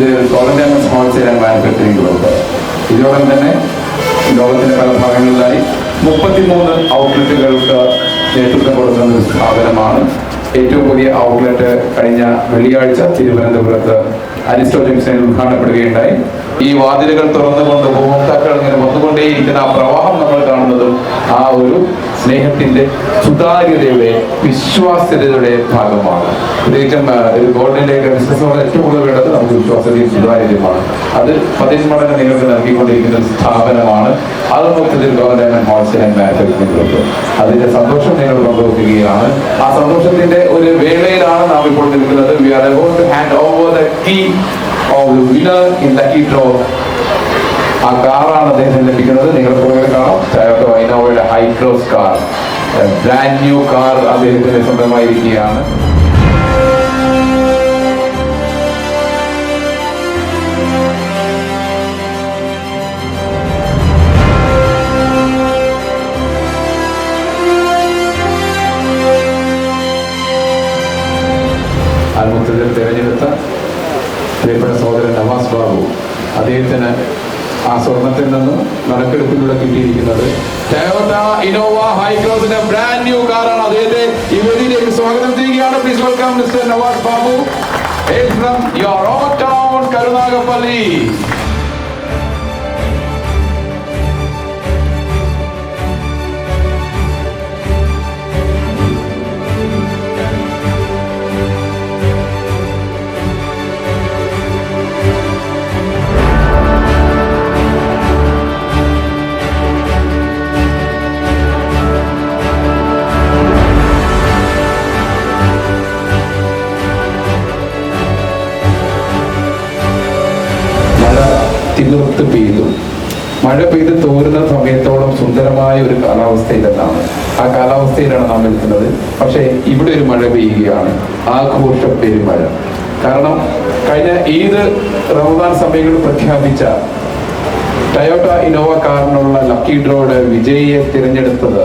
Diamonds wholesale and manufacturing group ഇതിനോടൊപ്പം തന്നെ ലോകത്തിന്റെ പല ഭാഗങ്ങളിലായി മുപ്പത്തിമൂന്ന് ഔട്ട്ലെറ്റുകൾക്ക് നേതൃത്വം കൊടുക്കുന്ന ഒരു സ്ഥാപനമാണ്. ഏറ്റവും പുതിയ ഔട്ട്ലെറ്റ് കഴിഞ്ഞ വെള്ളിയാഴ്ച തിരുവനന്തപുരത്ത് അരിസ്റ്റോ ജംഗ്ഷനിൽ ഉദ്ഘാടനപ്പെടുകയുണ്ടായി. ഈ വാതിലുകൾ തുറന്നുകൊണ്ട് ഉപഭോക്താക്കൾ ഇങ്ങനെ വന്നുകൊണ്ടേയിരിക്കുന്ന ആ പ്രവാഹം നമ്മൾ കാണുന്നതും ആ ഒരു സ്നേഹത്തിന്റെ സുതാര്യതയുടെ വിശ്വാസ്യതയുടെ ഭാഗമാണ്. പ്രത്യേകിച്ചും ഒരു ഗോൾഡിലേക്ക് ബിസിനസ് ഏറ്റവും കൂടുതൽ വേണ്ടത് നമുക്ക് വിശ്വാസ്യതയും സുതാര്യതയുമാണ്. അത് പതിനഞ്ച് മടങ്ങ് നിങ്ങൾക്ക് നൽകിക്കൊണ്ടിരിക്കുന്ന ഒരു സ്ഥാപനമാണ്. അത് മൊത്തത്തിൽ ഗവൺമെന്റ് ഹോൾസെയിൽ ആൻഡ് മാനുഫാക്ചറിംഗ് അതിന്റെ സന്തോഷം നിങ്ങൾ പങ്കുവെക്കുകയാണ്. ആ സന്തോഷത്തിന്റെ ഒരു വേളയിലാണ് നാം ഇപ്പോൾ നിൽക്കുന്നത്. We are hand over the off in ആ കാറാണ് അദ്ദേഹത്തിന് ലഭിക്കുന്നത്. നിങ്ങൾ പുറകെ കാണാം. ടയോട്ടോ ഇനോവയുടെ കാർ. ബ്രാൻഡ് ന്യൂ കാർ അദ്ദേഹത്തിന് സ്വന്തമായിരിക്കുകയാണ്. ആൽമുത്തത്തിൽ തിരഞ്ഞെടുത്ത പ്രിയപ്പെട്ട സഹോദരൻ നവാസ് ബാബു അദ്ദേഹത്തിന് ആ സ്വർണത്തിൽ നിന്നും നറുക്കെടുപ്പിലൂടെ കിട്ടിയിരിക്കുന്നത്. ടയോട്ട ഇനോവ ഹൈക്രോസിന്റെ ബ്രാൻഡ് ന്യൂ കാറാണ് അദ്ദേഹത്തെ ഈ സ്വാഗതം ചെയ്യുകയാണ്. Please welcome mister Navas Babu from your own town Karunagappally തിമിർത്ത് പെയ്തു. മഴ പെയ്ത് തോരുന്ന സമയത്തോളം സുന്ദരമായ ഒരു കാലാവസ്ഥയിലെന്നാണ് ആ കാലാവസ്ഥയിലാണ് നാം നിൽക്കുന്നത്. പക്ഷേ ഇവിടെ ഒരു മഴ പെയ്യുകയാണ്. ആഘോഷ പെരുമഴ. കാരണം കഴിഞ്ഞ ഏത് റമദാൻ സമയങ്ങളിൽ പ്രഖ്യാപിച്ച ടയോട്ട ഇനോവ കാറിനുള്ള ലക്കി ഡ്രോയുടെ വിജയിയെ തിരഞ്ഞെടുത്തത്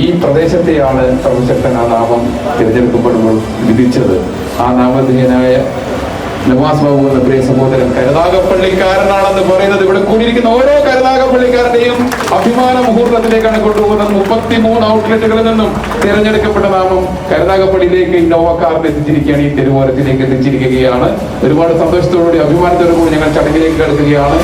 ഈ പ്രദേശത്തെയാണ് സർവശക്തൻ ആ നാമം തിരഞ്ഞെടുക്കപ്പെടുമ്പോൾ വിധിച്ചത്. ആ നാമധേയനായ നവാസ് ബാബു എന്ന പ്രിയ സഹോദരൻ കരുനാഗപ്പള്ളിക്കാരനാണെന്ന് പറയുന്നത് ഇവിടെ കൂടിയിരിക്കുന്ന ഓരോ കരുതാകപ്പള്ളിക്കാരുടെയും അഭിമാന മുഹൂർത്തത്തിലേക്കാണ് കൊണ്ടുപോകുന്നത്. മുപ്പത്തിമൂന്ന് ഔട്ട്ലെറ്റുകളിൽ നിന്നും തിരഞ്ഞെടുക്കപ്പെട്ട നാമം കരുനാഗപ്പള്ളിയിലേക്ക് ഇന്നോവ കാറിൽ എത്തിച്ചിരിക്കുകയാണ്. ഈ തിരുവോരത്തിലേക്ക് എത്തിച്ചിരിക്കുകയാണ്. ഒരുപാട് സന്തോഷത്തോടുകൂടി അഭിമാനത്തോടു കൂടി ഞങ്ങൾ ചടങ്ങിലേക്ക് കിടക്കുകയാണ്.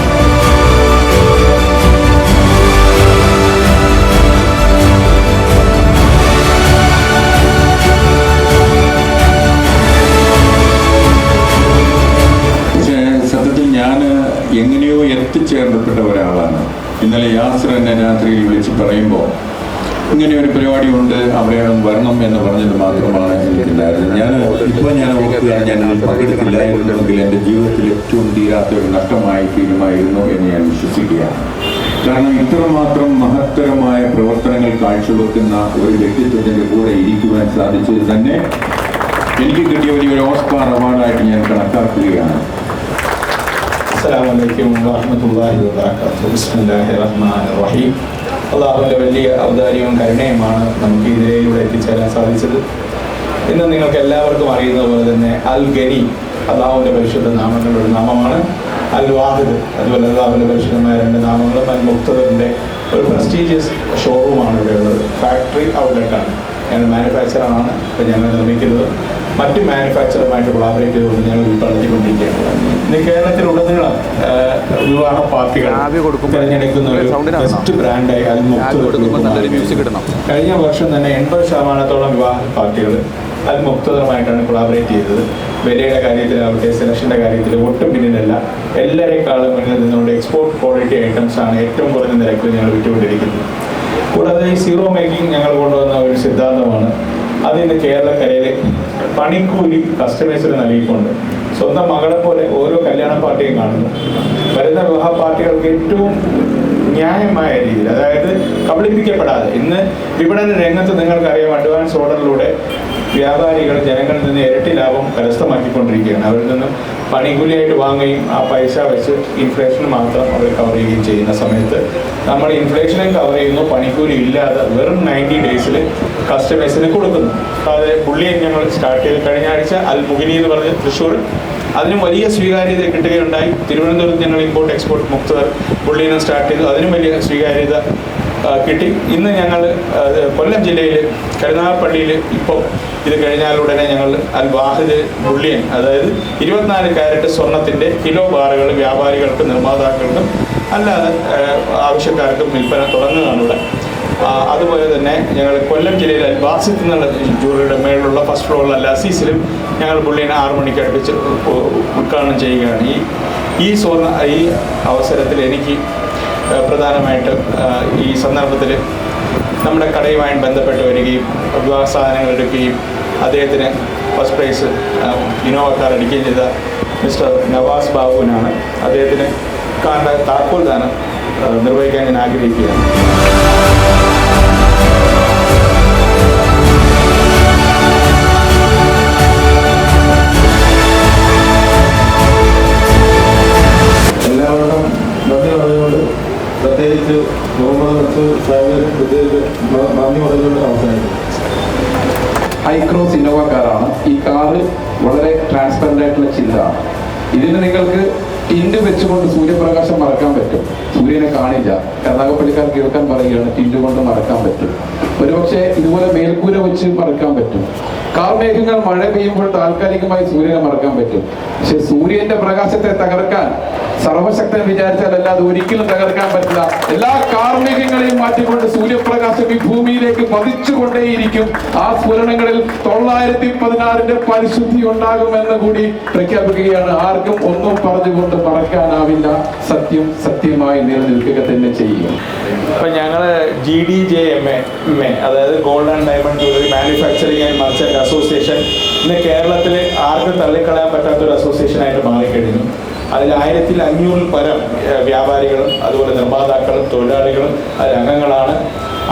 എത്തിച്ചേർന്നപ്പെട്ട ഒരാളാണ്. ഇന്നലെ യാസർ എന്നെ രാത്രിയിൽ വിളിച്ച് പറയുമ്പോൾ ഇങ്ങനെ ഒരു പരിപാടി ഉണ്ട് അവിടെ വരണം എന്ന് പറഞ്ഞത് മാത്രമാണ് എനിക്കുണ്ടായിരുന്നത്. ഞാൻ ഇപ്പോൾ ഞാൻ ഓർക്കുക ഞാൻ പങ്കെടുത്തില്ലായിരുന്നുവെങ്കിൽ എന്റെ ജീവിതത്തിൽ ഏറ്റവും തീരാത്ത ഒരു നഷ്ടമായി തീരുമായിരുന്നു എന്ന് ഞാൻ വിശ്വസിക്കുകയാണ്. കാരണം ഇത്രമാത്രം മഹത്തരമായ പ്രവർത്തനങ്ങൾ കാഴ്ചവെക്കുന്ന ഒരു വ്യക്തിത്വത്തിന്റെ കൂടെ ഇരിക്കുവാൻ സാധിച്ചത് തന്നെ എനിക്ക് കിട്ടിയ വലിയൊരു ഓസ്കാർ അവാർഡായിട്ട് ഞാൻ കണക്കാക്കുകയാണ്. അസ്സലാമു അലൈക്കും വറഹ്മത്തുള്ളാഹി വബറകാതുഹു. ബിസ്മില്ലാഹി റഹ്മാൻ റഹീം അള്ളാഹുവിന്റെ വലിയ ഔദാര്യവും കരുണയുമാണ് നമുക്ക് ഇതിലൂടെ എത്തിച്ചേരാൻ സാധിച്ചത്. ഇന്ന് നിങ്ങൾക്ക് എല്ലാവർക്കും അറിയുന്നത് പോലെ തന്നെ അൽ ഗനി അള്ളാഹുവിന്റെ പരിശുദ്ധ നാമങ്ങളുടെ ഒരു നാമമാണ്. അൽ വാഹിദ് അതുപോലെ അള്ളാഹുവിന്റെ പരിശുദ്ധമായ രണ്ട് നാമങ്ങളും. അൽ മുക്തറിന്റെ ഒരു പ്രസ്റ്റീജിയസ് ഷോറൂമാണ് ഇവിടെ ഉള്ളത്. ഫാക്ടറി ഔട്ട്ലെറ്റാണ് ഞങ്ങൾ മാനുഫാക്ചറാണ് ഇപ്പോൾ ഞങ്ങൾ നിർമ്മിക്കുന്നത് മറ്റ് മാനുഫാക്ചറുമായിട്ട് കൊളാബറേറ്റ് ചെയ്തുകൊണ്ട് ഞങ്ങൾ ഉൾപ്പെടുത്തിക്കൊണ്ടിരിക്കുകയാണ്. ഇന്ന് കേരളത്തിലുടനീളം വിവാഹ പാർട്ടികൾ തിരഞ്ഞെടുക്കുന്ന ഒരു ബെസ്റ്റ് ബ്രാൻഡായി അതിൽ മുക്ത കഴിഞ്ഞ വർഷം തന്നെ എൺപത് ശതമാനത്തോളം വിവാഹ പാർട്ടികൾ അൽ മുക്തതരമായിട്ടാണ് കൊളാബറേറ്റ് ചെയ്തത്. വിലയുടെ കാര്യത്തിലാവട്ടെ സെലക്ഷന്റെ കാര്യത്തിൽ ഒട്ടും പിന്നിലല്ല. എല്ലാവരെക്കാളും മുന്നിൽ നിന്നുകൊണ്ട് എക്സ്പോർട്ട് ക്വാളിറ്റി ഐറ്റംസ് ആണ് ഏറ്റവും കുറഞ്ഞ നിരക്കിൽ ഞങ്ങൾ വിറ്റുകൊണ്ടിരിക്കുന്നത്. കൂടാതെ ഈ സീറോ മേക്കിംഗ് ഞങ്ങൾ കൊണ്ടുവന്ന ഒരു സിദ്ധാന്തമാണ്. അത് ഇന്ന് കേരളക്കരയിൽ പണിക്കൂലി കസ്റ്റമേഴ്സിന് നൽകിക്കൊണ്ട് സ്വന്തം മകളെ പോലെ ഓരോ കല്യാണ പാർട്ടിയും കാണുന്നു. വരുന്ന വിവാഹ പാർട്ടികൾക്ക് ഏറ്റവും ന്യായമായ രീതിയിൽ അതായത് കബളിപ്പിക്കപ്പെടാതെ ഇന്ന് വിപണന രംഗത്ത് നിങ്ങൾക്കറിയാം അഡ്വാൻസ് ഓർഡറിലൂടെ വ്യാപാരികൾ ജനങ്ങളിൽ നിന്ന് ഇരട്ടി ലാഭം കരസ്ഥമാക്കിക്കൊണ്ടിരിക്കുകയാണ്. അവരിൽ നിന്നും പണിക്കൂലിയായിട്ട് വാങ്ങുകയും ആ പൈസ വെച്ച് ഇൻഫ്ലേഷൻ മാത്രം അവർ കവർ ചെയ്യുകയും ചെയ്യുന്ന സമയത്ത് നമ്മൾ ഇൻഫ്ലേഷനെ കവർ ചെയ്യുന്നു പണിക്കൂലി ഇല്ലാതെ വെറും നയന്റി ഡേയ്സിൽ കസ്റ്റമേഴ്സിന് കൊടുക്കുന്നു. അതായത് പുള്ളിയെ ഞങ്ങൾ സ്റ്റാർട്ട് ചെയ്ത് കഴിഞ്ഞ ആഴ്ച അൽ മുഹിനി എന്ന് പറഞ്ഞ് തൃശ്ശൂർ അതിനും വലിയ സ്വീകാര്യത കിട്ടുകയുണ്ടായി. തിരുവനന്തപുരത്ത് ഞങ്ങൾ ഇമ്പോർട്ട് എക്സ്പോർട്ട് മുക്തർ പുള്ളിയെ സ്റ്റാർട്ട് ചെയ്തു. അതിനും വലിയ സ്വീകാര്യത കിട്ടി. ഇന്ന് ഞങ്ങൾ കൊല്ലം ജില്ലയിൽ കരുനാഗപ്പള്ളിയിൽ ഇപ്പോൾ ഇത് കഴിഞ്ഞാലുടനെ ഞങ്ങൾ അൽ വാഹിദ് ബുള്ളിയൻ അതായത് ഇരുപത്തിനാല് കാരറ്റ് സ്വർണത്തിന്റെ കിലോ ബാറുകൾ വ്യാപാരികൾക്കും നിർമ്മാതാക്കൾക്കും അല്ലാതെ ആവശ്യക്കാർക്കും വിൽപ്പന തുടങ്ങുകയാണ് ഇവിടെ. അതുപോലെ തന്നെ ഞങ്ങൾ കൊല്ലം ജില്ലയിലെ അൽബാസിത്ത് എന്നുള്ള ജൂറിയുടെ മേളിലുള്ള ഫസ്റ്റ് ഫ്ലോറിലുള്ള ലസീസിലും ഞങ്ങൾ പുള്ളിനെ ആറു മണിക്ക് അടുപ്പിച്ച് ഉദ്ഘാടനം ചെയ്യുകയാണ്. ഈ ഈ സ്വർണ ഈ അവസരത്തിൽ എനിക്ക് പ്രധാനമായിട്ട് ഈ സന്ദർഭത്തിൽ നമ്മുടെ കടയുമായി ബന്ധപ്പെട്ട് വരികയും വിവാഹ സാധനങ്ങൾ എടുക്കുകയും അദ്ദേഹത്തിന് ഫസ്റ്റ് പ്രൈസ് ഇനോവ കാർ എടുക്കുകയും ചെയ്ത മിസ്റ്റർ നവാസ് ബാബുവിനാണ് അദ്ദേഹത്തിന് കാറിന്റെ താക്കോൽ ദാനം നിർവഹിക്കാൻ ഞാൻ ആഗ്രഹിക്കുകയാണ്. ഇതിന് നിങ്ങൾക്ക് ടിൻഡ് വെച്ചുകൊണ്ട് സൂര്യപ്രകാശം മറക്കാൻ പറ്റും. സൂര്യനെ കാണില്ല. കർണാകപ്പള്ളിക്കാർ കേൾക്കാൻ പറയുകയാണ് ടിൻഡ് കൊണ്ട് മറക്കാൻ പറ്റും. ഒരുപക്ഷെ ഇതുപോലെ മേൽക്കൂര വെച്ച് മറക്കാൻ പറ്റും. കാർമേഘങ്ങൾ മഴ പെയ്യുമ്പോൾ താൽക്കാലികമായി സൂര്യനെ മറക്കാൻ പറ്റും. പക്ഷെ സൂര്യന്റെ പ്രകാശത്തെ തകർക്കാൻ സർവശക്തൻ വിചാരിച്ചാൽ അല്ലാതെ ഒരിക്കലും തകർക്കാൻ പറ്റില്ല. എല്ലാ കാർമേഘങ്ങളെയും മാറ്റിക്കൊണ്ട് സൂര്യ പതിച്ചുകൊണ്ടേയിരിക്കും ആ സ്ഫുരണങ്ങളിൽ തൊള്ളായിരത്തി പതിനാറിന്റെ പരിശുദ്ധി ഉണ്ടാകുമെന്ന് കൂടി പ്രഖ്യാപിക്കുകയാണ്. ആർക്കും ഒന്നും പറഞ്ഞുകൊണ്ട് മറക്കാനാവില്ല. സത്യം സത്യമായി നിലനിൽക്കുക തന്നെ ചെയ്യും. ഇപ്പൊ ഞങ്ങൾ G D J M A അതായത് gold and diamond jewellery manufacturing and merchant association ഇന്ന് കേരളത്തിൽ ആർക്കും തള്ളിക്കളയാൻ പറ്റാത്ത ഒരു അസോസിയേഷനായിട്ട് മാറിക്കഴിഞ്ഞു. അതിൽ ആയിരത്തിൽ അഞ്ഞൂറിൽ പരം വ്യാപാരികളും അതുപോലെ നിർമ്മാതാക്കളും തൊഴിലാളികളും അതിൽ അംഗങ്ങളാണ്.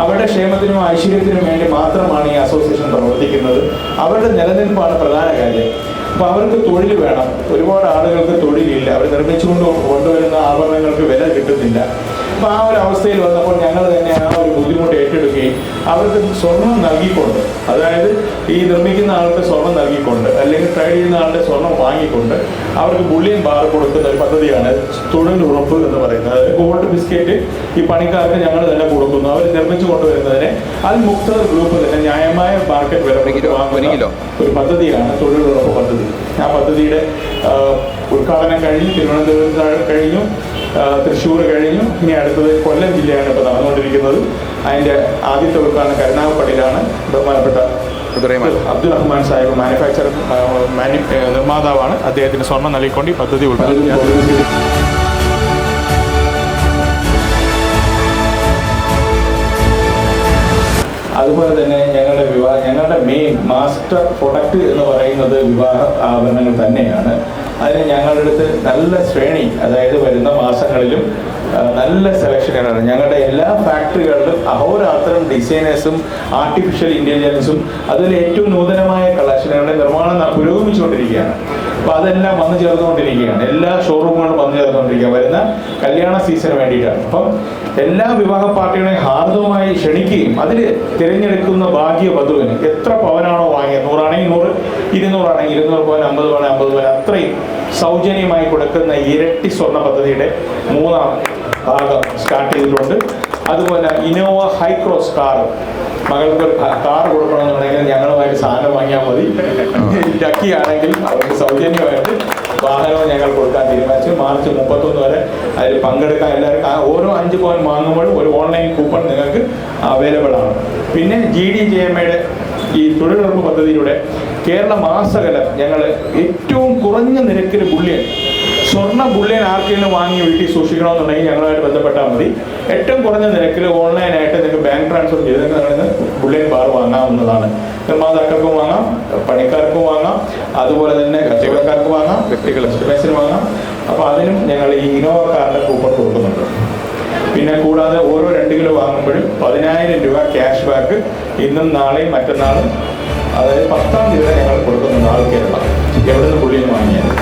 അവരുടെ ക്ഷേമത്തിനും ഐശ്വര്യത്തിനും വേണ്ടി മാത്രമാണ് ഈ അസോസിയേഷൻ പ്രവർത്തിക്കുന്നത്. അവരുടെ നിലനിൽപ്പാണ് പ്രധാന കാര്യം. അപ്പോൾ അവർക്ക് തൊഴിൽ വേണം. ഒരുപാട് ആളുകൾക്ക് തൊഴിലില്ല. അവർ നിർമ്മിച്ചുകൊണ്ട് കൊണ്ടുവരുന്ന ആഭരണങ്ങൾക്ക് വില കിട്ടുന്നില്ല. അപ്പോൾ ആ ഒരു അവസ്ഥയിൽ വന്നപ്പോൾ ഞങ്ങൾ തന്നെ ആ ഒരു ബുദ്ധിമുട്ട് ഏറ്റെടുക്കുകയും അവർക്ക് സ്വർണം നൽകിക്കൊണ്ട് അതായത് ഈ നിർമ്മിക്കുന്ന ആൾക്ക് സ്വർണം നൽകിക്കൊണ്ട് അല്ലെങ്കിൽ ട്രൈ ചെയ്യുന്ന ആളുടെ സ്വർണം വാങ്ങിക്കൊണ്ട് അവർക്ക് ബുള്ളിയൻ ബാർ കൊടുക്കുന്ന ഒരു പദ്ധതിയാണ് തൊഴിലുറപ്പ് എന്ന് പറയുന്നത്. അതായത് ഗോൾഡ് ബിസ്ക്കറ്റ് ഈ പണിക്കാർക്ക് ഞങ്ങൾ തന്നെ കൊടുക്കുന്നു. അവർ നിർമ്മിച്ചു കൊണ്ടുവരുന്നതിനെ അത് മുക്തർ ഗ്രൂപ്പ് തന്നെ ന്യായമായ മാർക്കറ്റ് വില വാങ്ങുന്ന ഒരു പദ്ധതിയാണ് തൊഴിലുറപ്പ് പദ്ധതി. ആ പദ്ധതിയുടെ ഉദ്ഘാടനം കഴിഞ്ഞു തിരുവനന്തപുരത്ത് കഴിഞ്ഞു തൃശ്ശൂർ കഴിഞ്ഞു. ഇനി അടുത്തത് കൊല്ലം ജില്ലയാണ് ഇപ്പോൾ നടന്നുകൊണ്ടിരിക്കുന്നത്. അതിന്റെ ആദ്യത്തെ ഉദ്ഘാടനം കരുനാഗപ്പള്ളിയിലാണ്. ബഹുമാനപ്പെട്ട അബ്ദുൾ റഹ്മാൻ സാഹിബ് മാനുഫാക്ചർ മാനു നിർമ്മാതാവാണ്. അദ്ദേഹത്തിന് സ്വർണം നൽകിക്കൊണ്ട് ഈ പദ്ധതി ഉദ്ഘാടനം അതുപോലെ തന്നെ മെയിൻ മാസ്റ്റർ പ്രൊഡക്റ്റ് എന്ന് പറയുന്നത് വിവാഹ ആഭരണങ്ങൾ തന്നെയാണ്. അതിന് ഞങ്ങളുടെ അടുത്ത് നല്ല ശ്രേണി അതായത് വരുന്ന മാസങ്ങളിലും നല്ല സെലക്ഷനുകളാണ് ഞങ്ങളുടെ എല്ലാ ഫാക്ടറികളിലും അഹോരാത്രം ഡിസൈനേഴ്സും ആർട്ടിഫിഷ്യൽ ഇന്റലിജൻസും അതിൽ ഏറ്റവും നൂതനമായ കളക്ഷനുകളുടെ നിർമ്മാണം പുരോഗമിച്ചുകൊണ്ടിരിക്കുകയാണ്. അപ്പോൾ അതെല്ലാം വന്നു ചേർന്നുകൊണ്ടിരിക്കുകയാണ്. എല്ലാ ഷോറൂമുകളും വന്നു ചേർന്നുകൊണ്ടിരിക്കുക വരുന്ന കല്യാണ സീസണ് വേണ്ടിയിട്ടാണ്. അപ്പം എല്ലാ വിവാഹ പാർട്ടികളെയും ഹാർദവമായി ക്ഷണിക്കുകയും അതിൽ തിരഞ്ഞെടുക്കുന്ന ഭാഗ്യ വധുവിന് എത്ര പവനാണോ വാങ്ങിയത്? നൂറാണെങ്കിൽ നൂറ് ഇരുന്നൂറാണെങ്കിൽ ഇരുന്നൂറ് പവൻ അമ്പത് പവൻ അമ്പത് പവൻ അത്രയും സൗജന്യമായി കൊടുക്കുന്ന ഇരട്ടി സ്വർണ പദ്ധതിയുടെ മൂന്നാം ഭാഗം സ്റ്റാർട്ട് ചെയ്തിട്ടുണ്ട്. അതുപോലെ ഇനോവ ഹൈക്രോസ് കാർ മകൾക്ക് ഒരു കാർ കൊടുക്കണമെന്നുണ്ടെങ്കിൽ ഞങ്ങളുമായിട്ട് സാധനം വാങ്ങിയാൽ മതി. ലക്കി ആണെങ്കിൽ അവർക്ക് സൗജന്യമായിട്ട് വാഹനവും ഞങ്ങൾ കൊടുക്കാൻ തീരുമാനിച്ചു. മാർച്ച് മുപ്പത്തൊന്ന് വരെ അതിൽ പങ്കെടുക്കാൻ എല്ലാവർക്കും ഓരോ അഞ്ച് പോയിന്റ് വാങ്ങുമ്പോഴും ഒരു ഓൺലൈൻ കൂപ്പൺ നിങ്ങൾക്ക് അവൈലബിൾ ആണ്. പിന്നെ ജി ഡി ജെ എം എയുടെ ഈ തൊഴിലുറപ്പ് പദ്ധതിയിലൂടെ കേരള മാസകലം ഞങ്ങൾ ഏറ്റവും കുറഞ്ഞ നിരക്കിൽ ബുള്ളിയൻ സ്വർണ ബുള്ളിയൻ ആർക്കെങ്കിലും വാങ്ങി വീട്ടിൽ സൂക്ഷിക്കണമെന്നുണ്ടെങ്കിൽ ഞങ്ങളുമായിട്ട് ബന്ധപ്പെട്ടാൽ മതി. ഏറ്റവും കുറഞ്ഞ നിരക്കിൽ ഓൺലൈനായിട്ട് നിങ്ങൾക്ക് ബാങ്ക് ട്രാൻസ്ഫർ ചെയ്ത് നിങ്ങൾക്ക് ബുള്ളിയൻ ബാർ വാങ്ങാവുന്നതാണ്. നിർമ്മാതാക്കൾക്കും വാങ്ങാം പണിക്കാർക്കും വാങ്ങാം. അതുപോലെ തന്നെ കച്ചവടക്കാർക്ക് വാങ്ങാം വ്യക്തികൾ കസ്റ്റമേഴ്സിന് വാങ്ങാം. അപ്പോൾ അതിനും ഞങ്ങൾ ഈ ഇനോവ കാറിന്റെ കൂപ്പൺ കൊടുക്കുന്നുണ്ട്. പിന്നെ കൂടാതെ ഓരോ രണ്ട് കിലോ വാങ്ങുമ്പോഴും പതിനായിരം രൂപ ക്യാഷ് ബാക്ക് ഇന്നും നാളെയും മറ്റന്നാളും അതായത് പത്താം തീയതി ഞങ്ങൾ കൊടുക്കുന്നുണ്ട് ആൾ എവിടെ നിന്ന് പുള്ളിയിൽ നിന്ന് വാങ്ങിയത്?